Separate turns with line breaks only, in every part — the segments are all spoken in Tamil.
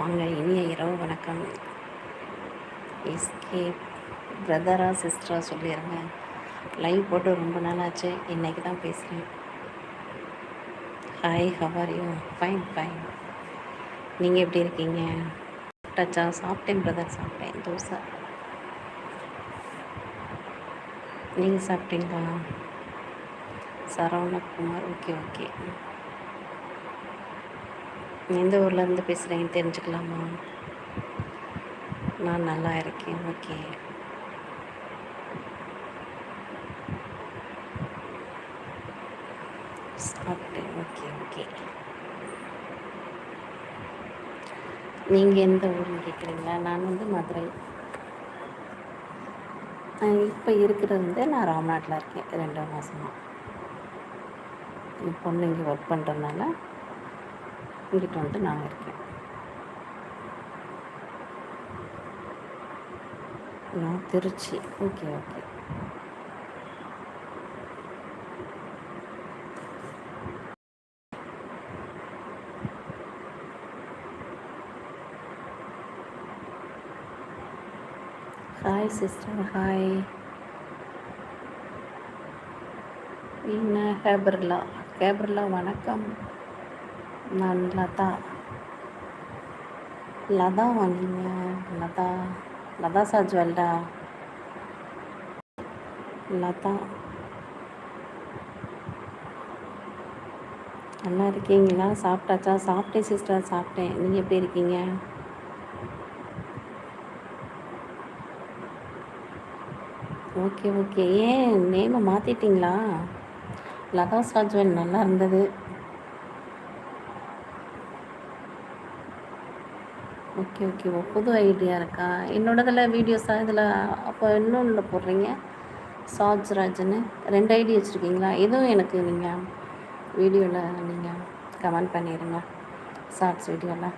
வாங்க இனிய இரவு வணக்கம் எஸ்கே பிரதரா சிஸ்டராக சொல்லிடுங்க லைவ் போட்டு ரொம்ப நாள் ஆச்சு இன்றைக்கி தான் பேசுகிறேன் hi how are you fine fine நீங்கள் எப்படி இருக்கீங்க டச்சா சாப்பிட்டேன் பிரதர் சாப்பிட்டேன் தோசை நீங்கள் சாப்பிட்டீங்களா சரவணகுமார் ஓகே ஓகே எந்த ஊர்லேருந்து பேசுகிறீங்கன்னு தெரிஞ்சுக்கலாமா நான் நல்லா இருக்கேன் ஓகே சாப்பிட்டேன் ஓகே ஓகே நீங்கள் எந்த ஊர்னு கேட்குறீங்களா நான் வந்து மதுரை இப்போ இருக்கிறது வந்து நான் ராம்நாட்டில் இருக்கேன் ரெண்டு மாதமாக என் பொண்ணு இங்கே ஒர்க் பண்ணுறதுனால இங்கிட்ட வந்து நான் இருக்கேன் நான் Trichy okay okay hi sister hi என்ன ஹேபர்லா ஹேபர்லா வணக்கம் நான் லதா லதா நீங்கள் லதா லதா சார் ஜுவல்டா லதா நல்லா இருக்கீங்களா சாப்பிட்டாச்சா சாப்பிட்டேன் சிஸ்டர் சாப்பிட்டேன் நீங்கள் எப்படி இருக்கீங்க ஓகே ஓகே ஏன் நேமை மாற்றிட்டிங்களா லதா சாஜ்வன் நல்லா இருந்தது ஓகே ஓகே ஓ புது ஐடியா இருக்கா என்னோடதில் வீடியோஸாக இதில் அப்போ இன்னொன்று போடுறீங்க சாஜ் ராஜன்னு ரெண்டு ஐடி வச்சுருக்கீங்களா எதுவும் எனக்கு நீங்கள் வீடியோவில் நீங்கள் கமெண்ட் பண்ணிடுங்க ஷார்ட்ஸ் வீடியோவில்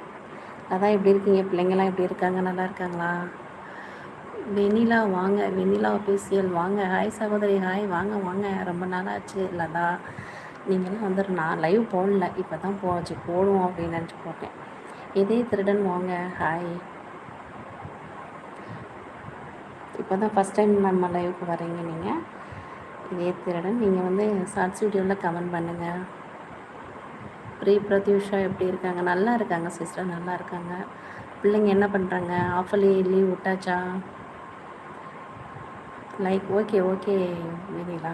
அதான் எப்படி இருக்கீங்க பிள்ளைங்கள்லாம் எப்படி இருக்காங்க நல்லா இருக்காங்களா வெனிலா வாங்க வெனிலா ஃபேஷியல் வாங்க ஹாய் சகோதரி ஹாய் வாங்க வாங்க ரொம்ப நாளாச்சு லதா நீங்கள்லாம் வந்துடும் நான் லைவ் போடல இப்போ தான் போச்சு போடுவோம் அப்படின்னு நினச்சி போட்டேன் இதே திருடன் வாங்க ஹாய் இப்போ தான் ஃபஸ்ட் டைம் நம்ம லைவுக்கு வரீங்க நீங்கள் இதே திருடன் நீங்கள் வந்து ஷார்ட்ஸ் வீடியோவில் கமெண்ட் பண்ணுங்கள் ப்ரீ பிரத்யூஷா எப்படி இருக்காங்க நல்லா இருக்காங்க சிஸ்டர் நல்லா இருக்காங்க பிள்ளைங்க என்ன பண்ணுறாங்க ஆஃபலி லீவ் விட்டாச்சா like okay okay Vennila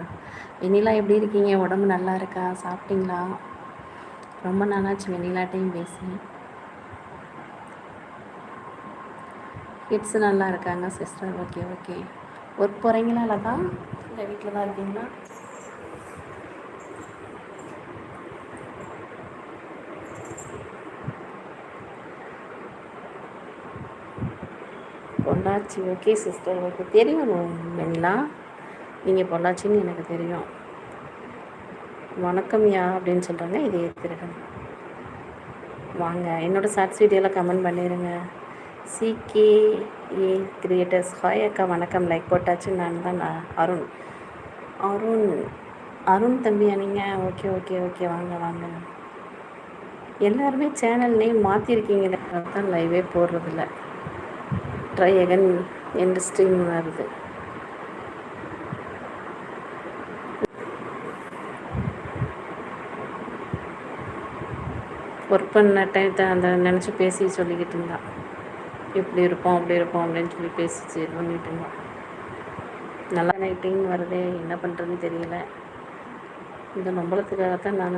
Vennila எப்படி இருக்கீங்க உடம்பு நல்லா இருக்கா சாப்பிட்டீங்களா ரொம்ப நாளாச்சு வெண்ணிலாட்டையும் டைம் பேசி கிட்ஸ் நல்லா இருக்காங்க சிஸ்டர் ஓகே ஓகே ஒர்க் போகிறீங்களா தான் இல்லை வீட்டில் தான் இருக்கீங்களா பொள்ளாச்சி ஓகே சிஸ்டர் உங்களுக்கு தெரியும் வெண்ணிலா நீங்கள் பொள்ளாச்சின்னு எனக்கு தெரியும் வணக்கம் யா அப்படின்னு சொல்கிறாங்க இதே ஏற்றுருக்கேன் வாங்க என்னோடய சாட்ஸ் வீடியோவில் கமெண்ட் பண்ணிடுங்க சிகேஏ கிரியேட்டர்ஸ் ஹாய் அக்கா வணக்கம் லைக் போட்டாச்சு நான் தான் அருண் அருண் அருண் தம்பியா நீங்கள் ஓகே ஓகே ஓகே வாங்க வாங்க எல்லாருமே சேனல் நேம் மாற்றிருக்கீங்க தான் லைவே போடுறதில்ல ட்ரை அகன் என்று ஸ்ட்ரீம் வருது ஒர்க் பண்ண டைம் அந்த நினச்சி பேசி சொல்லிக்கிட்டு இருந்தான் இப்படி இருப்போம் அப்படி இருப்போம் அப்படின்னு சொல்லி பேசிச்சு இது பண்ணிட்டு இருந்தோம் நல்லா நைட்டிங் வருதே என்ன பண்ணுறதுன்னு தெரியல இந்த நம்பளத்துக்காகத்தான் நான்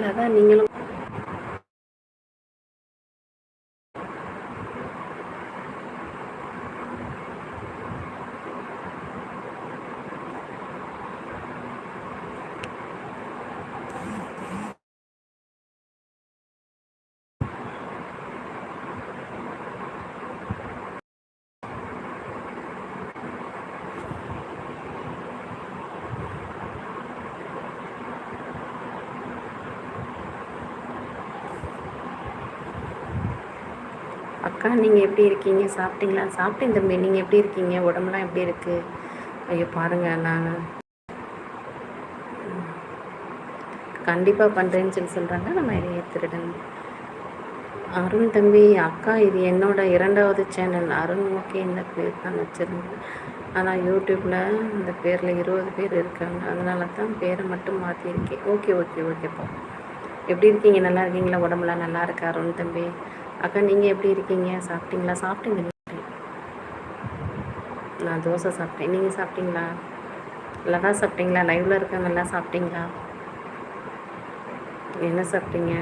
老板，您了。அக்கா நீங்கள் எப்படி இருக்கீங்க சாப்பிட்டீங்களா சாப்பிட்டேன் தம்பி நீங்கள் எப்படி இருக்கீங்க உடம்புலாம் எப்படி இருக்குது ஐயோ பாருங்கள் நாங்கள் கண்டிப்பாக பண்ணுறேன்னு சொல்லி சொல்கிறாங்க நம்ம இதை ஏற்றுடுங்க அருண் தம்பி அக்கா இது என்னோட இரண்டாவது சேனல் அருண் ஓகே இந்த பேர் தான் வச்சுருந்தேன் ஆனால் யூடியூப்பில் இந்த பேரில் இருபது பேர் இருக்காங்க அதனால தான் பேரை மட்டும் மாற்றியிருக்கேன் ஓகே ஓகே ஓகேப்பா எப்படி இருக்கீங்க நல்லா இருக்கீங்களா உடம்புலாம் நல்லா இருக்கா அருண் தம்பி அக்கா நீங்கள் எப்படி இருக்கீங்க சாப்பிட்டீங்களா சாப்பிட்டீங்க நான் தோசை சாப்பிட்டேன் நீங்கள் சாப்பிட்டீங்களா லதா சாப்பிட்டீங்களா லைவில் நல்லா சாப்பிட்டீங்களா என்ன சாப்பிட்டீங்க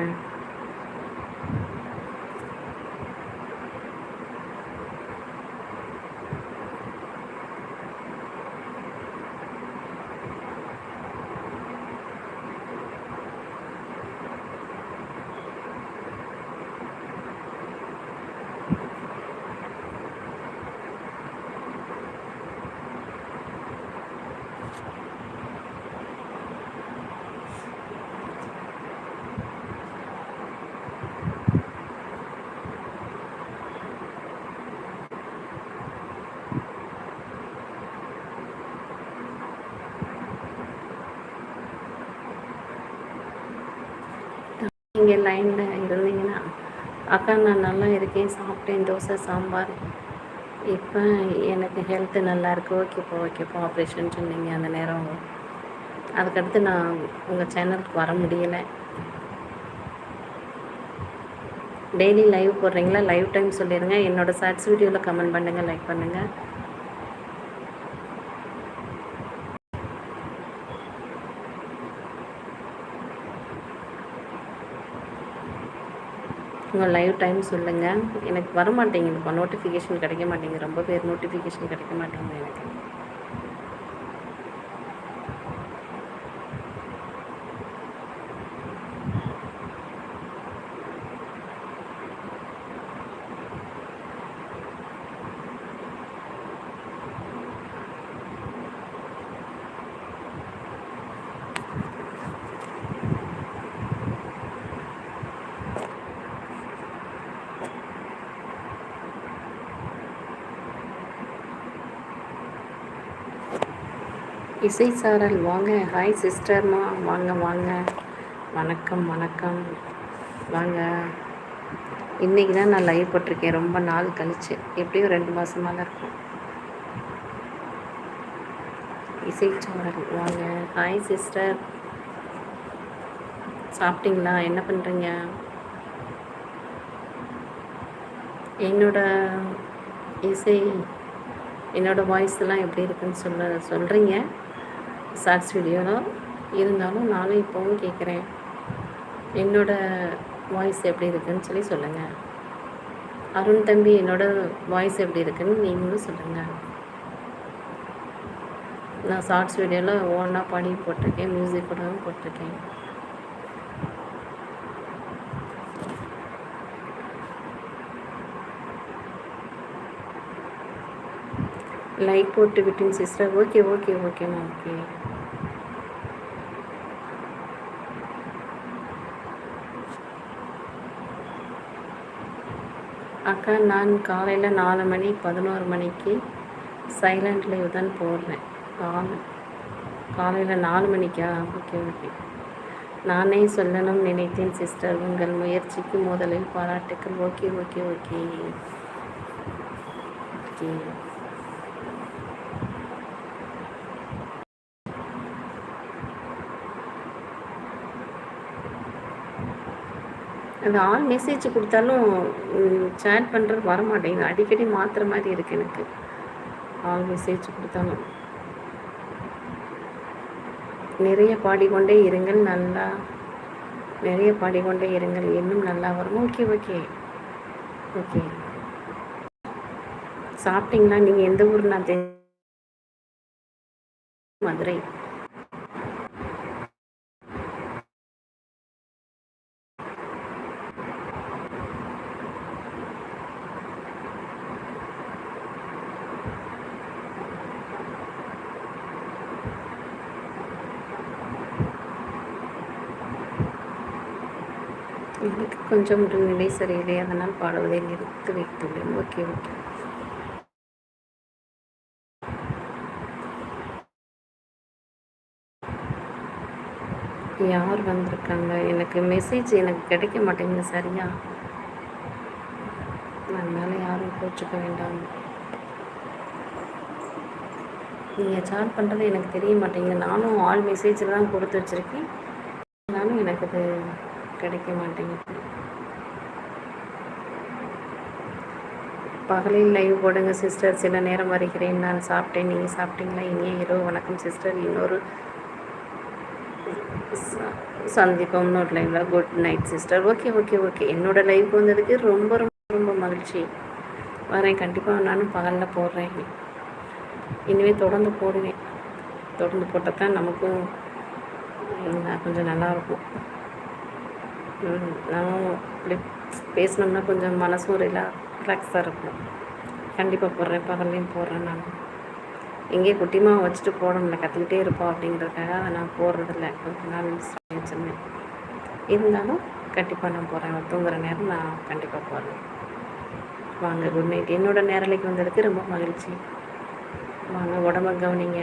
இங்கே லைனில் இருந்தீங்கன்னா அக்கா நான் நல்லா இருக்கேன் சாப்பிட்டேன் தோசை சாம்பார் இப்போ எனக்கு ஹெல்த்து நல்லா இருக்குது ஓகேப்பா ஓகேப்பா ஆப்ரேஷன் சொன்னீங்க அந்த நேரம் அதுக்கடுத்து நான் உங்கள் சேனலுக்கு வர முடியலை டெய்லி லைவ் போடுறீங்களா லைவ் டைம் சொல்லிடுங்க என்னோடய ஷார்ட்ஸ் வீடியோவில் கமெண்ட் பண்ணுங்கள் லைக் பண்ணுங்கள் உங்கள் லைவ் டைம் சொல்லுங்கள் எனக்கு வர மாட்டேங்குதுப்பா நோட்டிஃபிகேஷன் கிடைக்க மாட்டேங்குது ரொம்ப பேர் நோட்டிஃபிகேஷன் கிடைக்க மாட்டேங்குது எனக்கு இசை சாரல் வாங்க ஹாய் சிஸ்டர்மா வாங்க வாங்க வணக்கம் வணக்கம் வாங்க இன்றைக்கி தான் நான் லைவ் போட்டிருக்கேன் ரொம்ப நாள் கழிச்சு எப்படியும் ரெண்டு மாதமாக தான் இருக்கும் இசை சாரல் வாங்க ஹாய் சிஸ்டர் சாப்பிட்டீங்களா என்ன பண்ணுறீங்க என்னோட இசை என்னோடய வாய்ஸ்லாம் எப்படி இருக்குன்னு சொல்ல சொல்கிறீங்க ஷார்ட்ஸ் வீடியோ தான் இருந்தாலும் நானும் இப்போவும் கேட்குறேன் என்னோடய வாய்ஸ் எப்படி இருக்குதுன்னு சொல்லி சொல்லுங்கள் அருண் தம்பி என்னோடய வாய்ஸ் எப்படி இருக்குதுன்னு நீங்களும் சொல்லுங்கள் நான் ஷார்ட்ஸ் வீடியோவில் ஓனாக பாடி போட்டிருக்கேன் மியூசிக் கூடவும் போட்டிருக்கேன் லைக் போட்டு விட்டேன் sister okay okay ma'am okay அக்கா நான் காலையில் நாலு மணி பதினோரு மணிக்கு சைலண்ட் லைவ் தான் போடுறேன் காலை காலையில் நாலு மணிக்கா ஓகே ஓகே நானே சொல்லணும் நினைத்தேன் சிஸ்டர் உங்கள் முயற்சிக்கு முதலில் பாராட்டுக்கள் ஓகே ஓகே ஓகே ஓகே அந்த ஆள் மெசேஜ் கொடுத்தாலும் சேட் பண்ணுறது வர மாட்டேங்குது அடிக்கடி மாற்றுற மாதிரி இருக்குது எனக்கு ஆள் மெசேஜ் கொடுத்தாலும் நிறைய பாடிக்கொண்டே இருங்கள் நல்லா நிறைய பாடிக்கொண்டே இருங்கள் இன்னும் நல்லா வரும் ஓகே ஓகே ஓகே சாப்பிட்டீங்கன்னா நீங்கள் எந்த ஊர் நான் கொஞ்சம் உடல் நிலை சரியில்லை அதனால் பாடுவதை நிறுத்தி வைத்துள்ளேன் ஓகே ஓகே யார் வந்திருக்காங்க எனக்கு மெசேஜ் எனக்கு கிடைக்க மாட்டேங்குது சரியா அதனால் யாரும் கோச்சுக்க வேண்டாம் நீங்கள் சார் பண்ணுறது எனக்கு தெரிய மாட்டேங்குது நானும் ஆல் மெசேஜில் தான் கொடுத்து வச்சுருக்கேன் நானும் எனக்கு அது கிடைக்க மாட்டேங்குது பகலில் லைவ் போடுங்க சிஸ்டர் சில நேரம் வருகிறேன் நான் சாப்பிட்டேன் நீங்கள் சாப்பிட்டீங்களா இனியே இரவு வணக்கம் சிஸ்டர் இன்னொரு சந்திப்போம் இன்னொரு லைவ்ல good night sister okay okay okay என்னோடய லைவுக்கு வந்ததுக்கு ரொம்ப ரொம்ப ரொம்ப மகிழ்ச்சி வரேன் கண்டிப்பாக நானும் பகலில் போடுறேன் இனிமேல் தொடர்ந்து போடுவேன் தொடர்ந்து போட்டால் தான் நமக்கும் கொஞ்சம் நல்லாயிருக்கும் நம்ம இப்படி பேசினோம்னா கொஞ்சம் மனசும் ரிலாக்ஸ் ரிலாக்ஸாக இருக்கும் கண்டிப்பாக போடுறேன் பகல்லையும் போடுறேன் நான் எங்கேயே குட்டிமா வச்சுட்டு போடணும்ல கற்றுக்கிட்டே இருப்போம் அப்படிங்கிறதுக்காக அதை நான் போடுறதில்ல கொஞ்சம் நாள் வச்சுருந்தேன் இருந்தாலும் கண்டிப்பாக நான் போகிறேன் தூங்குற நேரம் நான் கண்டிப்பாக போகிறேன் வாங்க குட் நைட் என்னோடய நேரலைக்கு வந்ததுக்கு ரொம்ப மகிழ்ச்சி வாங்க உடம்ப கவனிங்க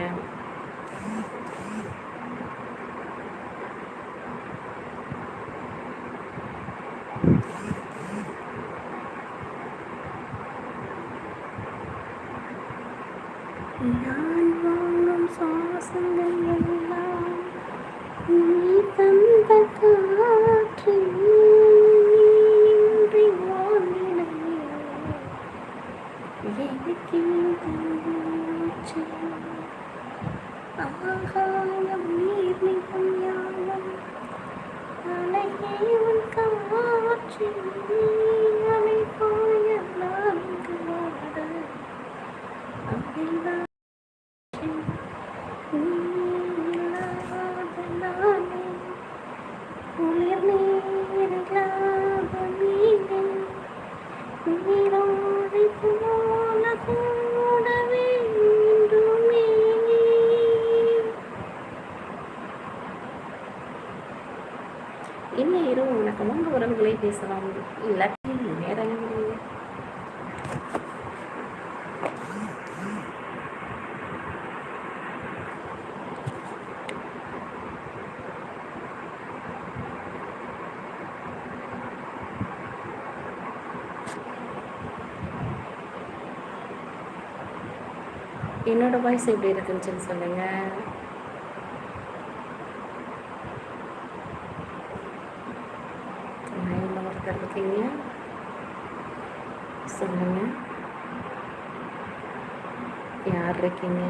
என்னோடய வாய்ஸ் எப்படி இருக்குன்னு சொல்லி சொல்லுங்கள் சொல்லுங்க இருக்கீங்க சொல்லுங்கள் யார் இருக்கீங்க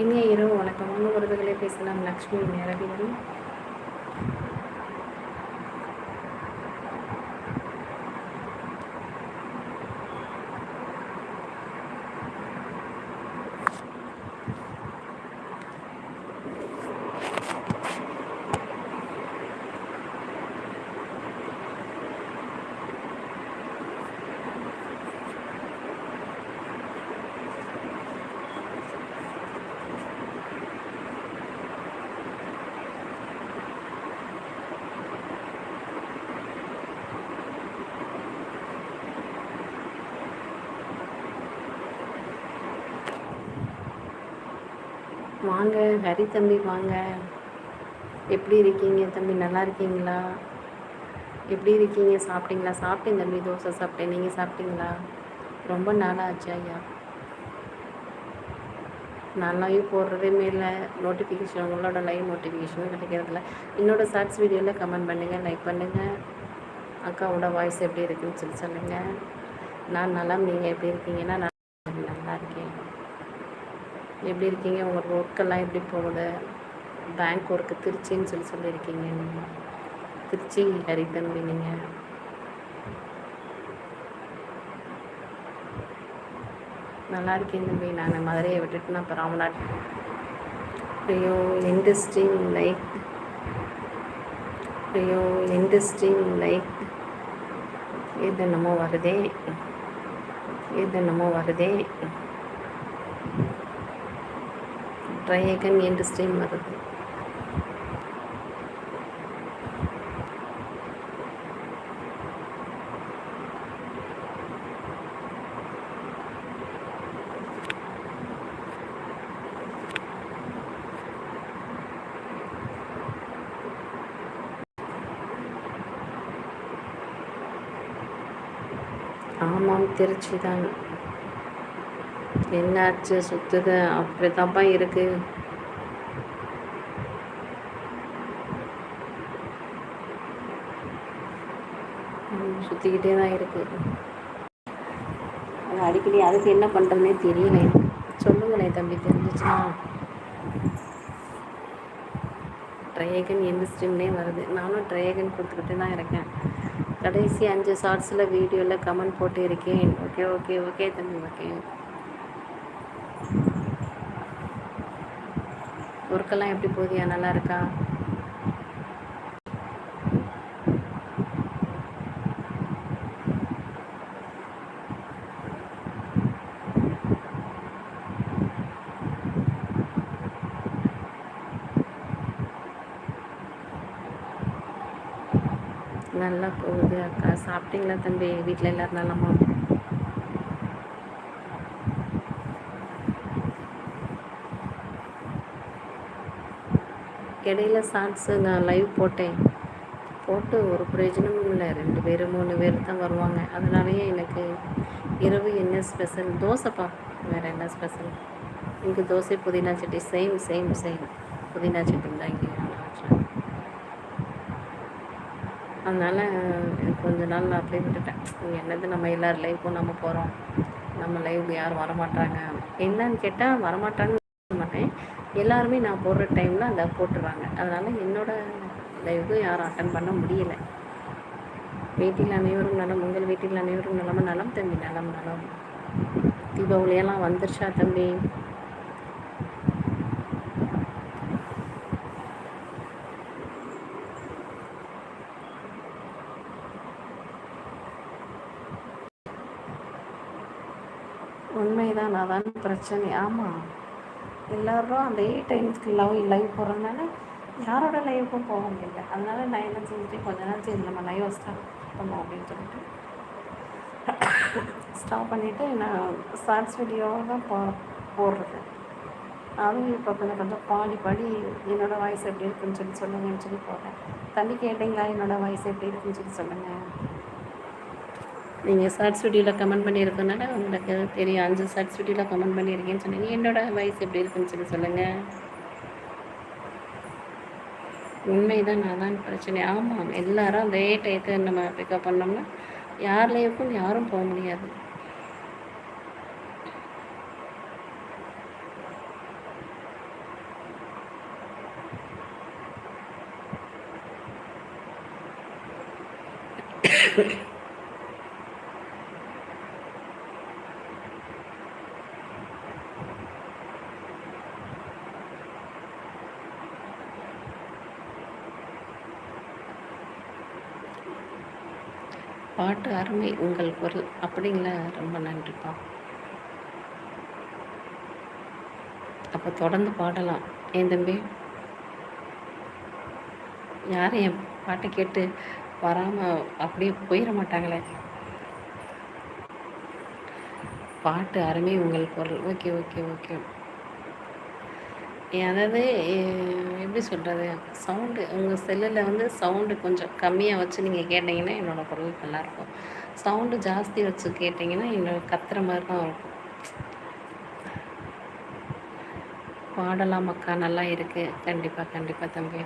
இனிய இரவு வணக்கம் உங்கள் உறவுகளை பேசலாம் லக்ஷ்மி நேரடிவன் வாங்க ஹரி தம்பி வாங்க எப்படி இருக்கீங்க தம்பி நல்லா இருக்கீங்களா எப்படி இருக்கீங்க சாப்பிட்டீங்களா சாப்பிட்டேன் தம்பி தோசை சாப்பிட்டேன் நீங்கள் சாப்பிட்டீங்களா ரொம்ப நாளாச்சு ஐயா நல்லாயும் போடுறதுமே இல்லை நோட்டிஃபிகேஷன் உங்களோட லைவ் நோட்டிஃபிகேஷனும் கிடைக்கிறதில்ல என்னோட ஷார்ட்ஸ் வீடியோவில் கமெண்ட் பண்ணுங்கள் லைக் பண்ணுங்கள் அக்காவோட வாய்ஸ் எப்படி இருக்குன்னு சொல்லி சொல்லுங்கள் நான் நல்லா நீங்கள் எப்படி இருக்கீங்கன்னா எப்படி இருக்கீங்க உங்கள் ஒர்க்கெல்லாம் எப்படி போகுது பேங்க் ஒர்க்கு திருச்சின்னு சொல்லி சொல்லியிருக்கீங்க நீங்கள் திருச்சி ஹரிதம்பி நீங்கள் நல்லா இருக்கேன் தம்பி நான் மதுரையை விட்டுட்டு நான் இப்போ ராமநாட் ஐயோ இண்டஸ்ட்ரிங் லைக் ஐயோ இண்டஸ்ட்ரிங் லைக் இது என்னமோ வருதே இது என்னமோ வருதே ட்ரை ஐக்கன் என்று ஸ்ட்ரீம் வருது ஆமாம் திருச்சி தான் என்னாச்சு சுற்றுது அப்படி இருக்கு இருக்குது சுற்றிக்கிட்டே தான் இருக்குது அடிக்கடி அதுக்கு என்ன பண்ணுறதுனே தெரியல சொல்லுங்களே தம்பி தெரிஞ்சிச்சுன்னா ட்ரையகன் எந்த வருது நானும் ட்ரையகன் கொடுத்துக்கிட்டே தான் இருக்கேன் கடைசி அஞ்சு ஷார்ட்ஸில் வீடியோவில் கமெண்ட் போட்டு இருக்கேன் ஓகே ஓகே ஓகே தம்பி ஓகே ஒர்க்கெல்லாம் எப்படி போதியா நல்லா இருக்கா நல்லா போகுது அக்கா சாப்பிட்டீங்களா தம்பி வீட்டில் எல்லோரும் நலமா இடையில சாங்ஸு நான் லைவ் போட்டேன் போட்டு ஒரு பிரயோஜனமும் இல்லை ரெண்டு பேர் மூணு பேர் தான் வருவாங்க அதனாலேயே எனக்கு இரவு என்ன ஸ்பெஷல் தோசைப்பா வேறு என்ன ஸ்பெஷல் எனக்கு தோசை புதினா சட்டி சேம் சேம் சேம் புதினா சட்டி தான் இங்கே அதனால் கொஞ்ச நாள் நான் அப்படியே விட்டுட்டேன் என்னது நம்ம எல்லோரும் லைஃப்பும் நம்ம போகிறோம் நம்ம லைவ் யாரும் வரமாட்டாங்க என்னன்னு கேட்டால் வரமாட்டாங்க எல்லாருமே நான் போடுற டைமில் அந்த போட்டுடுறாங்க அதனால் என்னோட லைவுக்கு யாரும் அட்டன் பண்ண முடியலை வீட்டில் அனைவரும் நலம் உங்கள் வீட்டில் அனைவரும் நலமும் நலம் தம்பி நலம் நலம் தீபாவளியெல்லாம் வந்துருச்சா தம்பி உண்மைதான் அதான் பிரச்சனை ஆமாம் எல்லோரும் அதே டைம்ஸ்க்கு லவ் லைவ் போகிறதுனால யாரோட லைவுக்கும் போக முடியல அதனால நான் என்ன செஞ்சுட்டு கொஞ்ச நாள் சரி நம்ம லைவ் ஸ்டாப் பண்ணோம் அப்படின்னு சொல்லிட்டு ஸ்டாப் பண்ணிவிட்டு நான் ஷார்ட்ஸ் வீடியோவாக தான் போ போடுறது அதுவும் இப்போ கொஞ்சம் கொஞ்சம் பாடி பாடி என்னோடய வாய்ஸ் எப்படி இருக்குன்னு சொல்லி சொல்லுங்கன்னு சொல்லி போடுறேன் தண்ணி கேட்டிங்களா என்னோடய வாய்ஸ் எப்படி இருக்குன்னு சொல்லி சொல்லுங்கள் நீங்கள் ஷார்ட்ஸ் வீடியோவில் கமெண்ட் பண்ணியிருக்கனால உங்களுக்கு தெரியும் அஞ்சு ஷார்ட்ஸ் வீடியோவில் கமெண்ட் பண்ணியிருக்கேன்னு சொன்னீங்க என்னோடய வயசு எப்படி இருக்குன்னு சொல்லி சொல்லுங்கள் உண்மைதான் நான் தான் பிரச்சனை ஆமாம் எல்லாரும் அதே டயத்தை நம்ம பிக்கப் பண்ணோம்னா யார்லேயும் யாரும் போக முடியாது Thank you. பாட்டு அருமை உங்கள் குரல் அப்படிங்களா ரொம்ப நன்றிப்பா அப்போ தொடர்ந்து பாடலாம் ஏன் தம்பி யாரும் என் பாட்டை கேட்டு வராமல் அப்படியே போயிட மாட்டாங்களே பாட்டு அருமை உங்கள் குரல் ஓகே ஓகே ஓகே அதாவது எப்படி சொல்கிறது சவுண்டு உங்கள் செல்லில் வந்து சவுண்டு கொஞ்சம் கம்மியாக வச்சு நீங்கள் கேட்டிங்கன்னா என்னோடய குரல் நல்லாயிருக்கும் சவுண்டு ஜாஸ்தி வச்சு கேட்டிங்கன்னா என்னோட கத்துற மாதிரி தான் இருக்கும் பாடலாம் அக்கா நல்லா இருக்குது கண்டிப்பாக கண்டிப்பாக தம்பி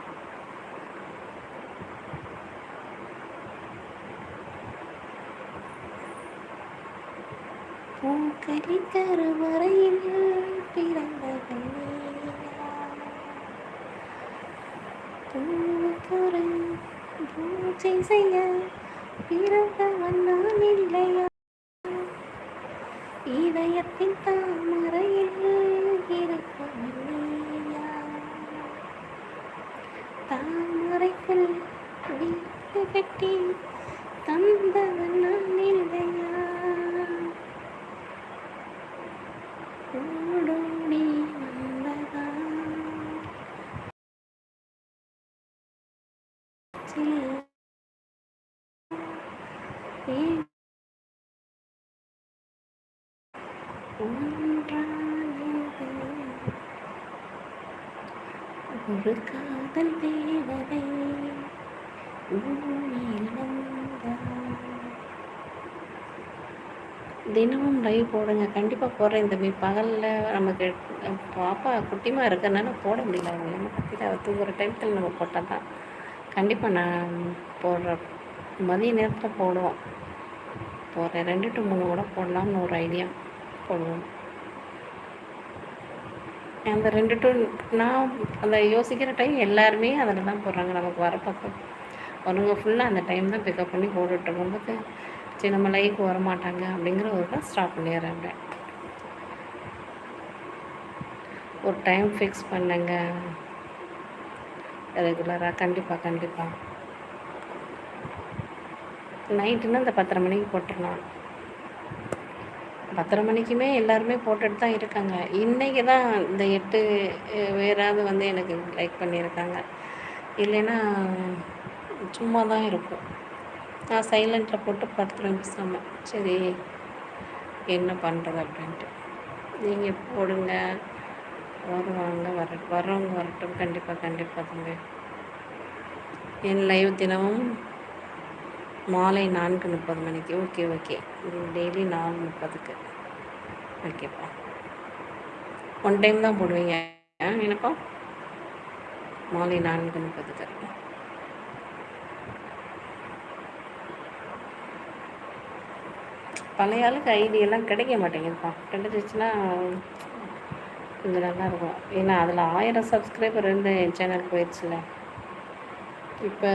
பூக்கரி கருவறையில் பிறந்த பூமிக்கொரு பூஜை செய்ய பிறந்த வண்ணம் இல்லையா இதயத்தின் தாமரையில் இருக்கவில்லையா தாமரைக்குள் வீட்டு கட்டி தந்தவன் இல்லையா ஒரு காதல் தேவதை தினமும் லைவ் போடுங்க கண்டிப்பாக போடுறேன் இந்த தம்பி பகலில் நமக்கு பாப்பா குட்டிமா இருக்கனால போட முடியல அவங்களை பத்தி அவள் தூங்குற டைமத்தில் நம்ம போட்டால் தான் கண்டிப்பாக நான் போடுற மதிய நேரத்தில் போடுவோம் போகிற ரெண்டு டு மூணு கூட போடலாம்னு ஒரு ஐடியா போடுவோம் அந்த ரெண்டு டு நான் அந்த யோசிக்கிற டைம் எல்லாருமே அதில் தான் போடுறாங்க நமக்கு வர பக்கம் வரவங்க ஃபுல்லாக அந்த டைம் தான் பிக்கப் பண்ணி போட்டுட்டு இருக்கும்போது சரி நம்ம லைஃப் வர மாட்டாங்க அப்படிங்கிற ஒரு தான் ஸ்டாப் பண்ணிடுறேன் ஒரு டைம் ஃபிக்ஸ் பண்ணுங்க ரெகுலராக கண்டிப்பாக கண்டிப்பாக நைட்டுன்னா இந்த பத்தரை மணிக்கு போட்டுடலாம் பத்தரை மணிக்குமே எல்லாருமே போட்டுட்டு தான் இருக்காங்க இன்றைக்கி தான் இந்த எட்டு வேறாவது வந்து எனக்கு லைக் பண்ணியிருக்காங்க இல்லைன்னா சும்மா தான் இருக்கும் நான் சைலண்ட்டில் போட்டு படுத்துருவேன் பேசாமல் சரி என்ன பண்ணுறது அப்படின்ட்டு நீங்கள் போடுங்க வருவாங்க வர வரவங்க வரட்டும் கண்டிப்பாக கண்டிப்பாக தங்க என் லைவ் தினமும் மாலை நான்கு முப்பது மணிக்கு ஓகே ஓகே டெய்லி நாலு முப்பதுக்கு ஓகேப்பா ஒன் டைம் தான் போடுவீங்க என்னப்பா மாலை நான்கு முப்பதுக்கு பழைய ஆளுக்கு ஐடியெல்லாம் கிடைக்க மாட்டேங்குதுப்பா கிடைச்சிச்சுன்னா நல்லா நல்லாயிருக்கும் ஏன்னா அதில் ஆயிரம் சப்ஸ்கிரைபர் இருந்து என் சேனல் போயிடுச்சுல இப்போ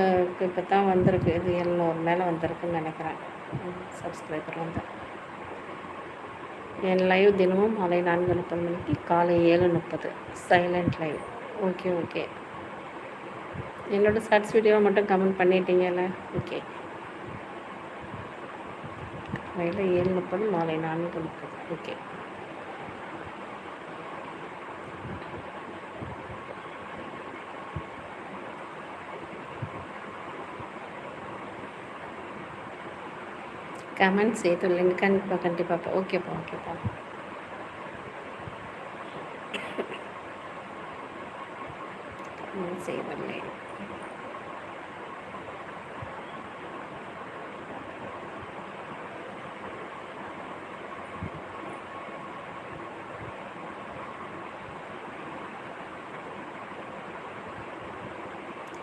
இப்போ தான் வந்திருக்கு இது எழுநூறு மேலே வந்திருக்குன்னு நினைக்கிறேன் சப்ஸ்கிரைபர் வந்து என் லைவ் தினமும் மாலை நான்கு முப்பது மணிக்கு காலை ஏழு முப்பது சைலண்ட் லைவ் ஓகே ஓகே என்னோடய ஷார்ட்ஸ் வீடியோவை மட்டும் கமெண்ட் பண்ணிட்டீங்கல்ல ஓகே காலையில் ஏழு முப்பது மாலை நான்கு முப்பது ஓகே கமெண்ட்ஸ் எதுவும் இல்லை கண்டிப்பாக கண்டிப்பாக ஓகேப்பா ஓகேப்பா கமெண்ட்ஸ் எதுவும்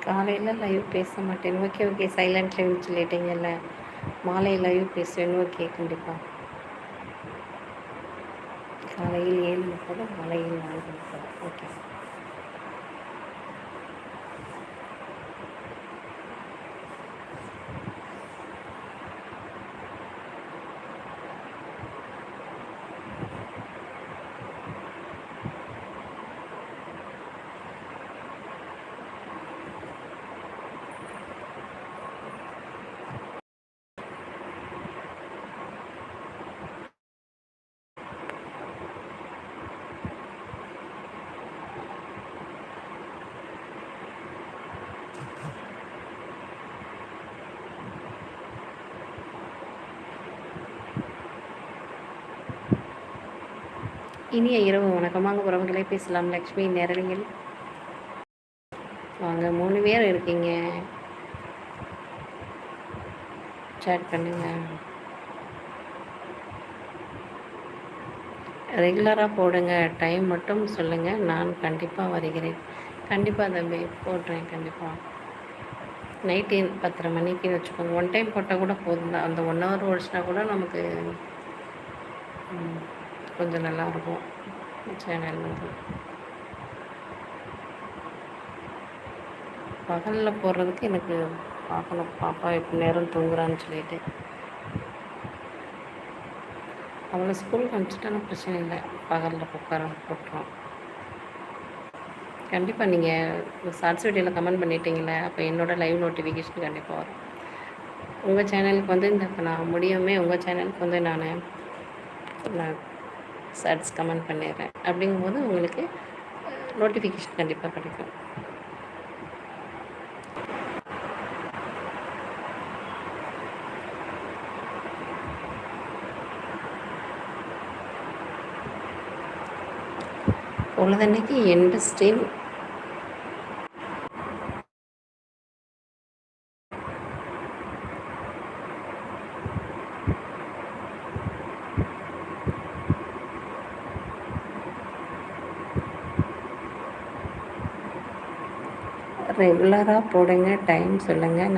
காலையில் லைவ் பேச மாட்டேன் ஓகே ஓகே சைலண்ட் லைவ் சொல்லிட்டீங்கல்ல மாலை லைவ் பேசுகிறேன்னு ஓகே கண்டிப்பாக காலையில் ஏழு முப்பது மாலையில் நாலு முப்பது ஓகே இனிய இரவு வணக்கமாக உறவுகளை பேசலாம் லக்ஷ்மி நேரடிகள் வாங்க மூணு பேர் இருக்கீங்க சேட் பண்ணுங்க ரெகுலராக போடுங்க டைம் மட்டும் சொல்லுங்கள் நான் கண்டிப்பாக வருகிறேன் கண்டிப்பாக தம்பி போடுறேன் கண்டிப்பாக நைட்டு பத்தரை மணிக்கு வச்சுக்கோங்க ஒன் டைம் போட்டால் கூட போதும் அந்த ஒன் ஹவர் ஓடிச்சுனா கூட நமக்கு கொஞ்சம் நல்லாயிருக்கும் சேனல் வந்து பகலில் போடுறதுக்கு எனக்கு பார்க்கணும் பாப்பா இப்போ நேரம் தூங்குறான்னு சொல்லிட்டு அவளை ஸ்கூலுக்கு அனுப்பிச்சிட்டாலும் பிரச்சனை இல்லை பகலில் உட்கார போட்டுரும் கண்டிப்பாக நீங்கள் ஷார்ட்ஸ் வீடியோவில் கமெண்ட் பண்ணிட்டீங்களே அப்போ என்னோடய லைவ் நோட்டிஃபிகேஷன் கண்டிப்பாக வரும் உங்கள் சேனலுக்கு வந்து இந்த இப்போ நான் முடியுமே உங்கள் சேனலுக்கு வந்து நான் நான் ஷார்ட்ஸ் கமெண்ட் பண்ணிடுறேன் அப்படிங்கும்போது உங்களுக்கு நோட்டிஃபிகேஷன் கண்டிப்பாக கிடைக்கும் பொழுதன்னைக்கு எந்த ஸ்ட்ரீம் ரெகுலராக போடுங்க டைம் சொல்லுங்கள்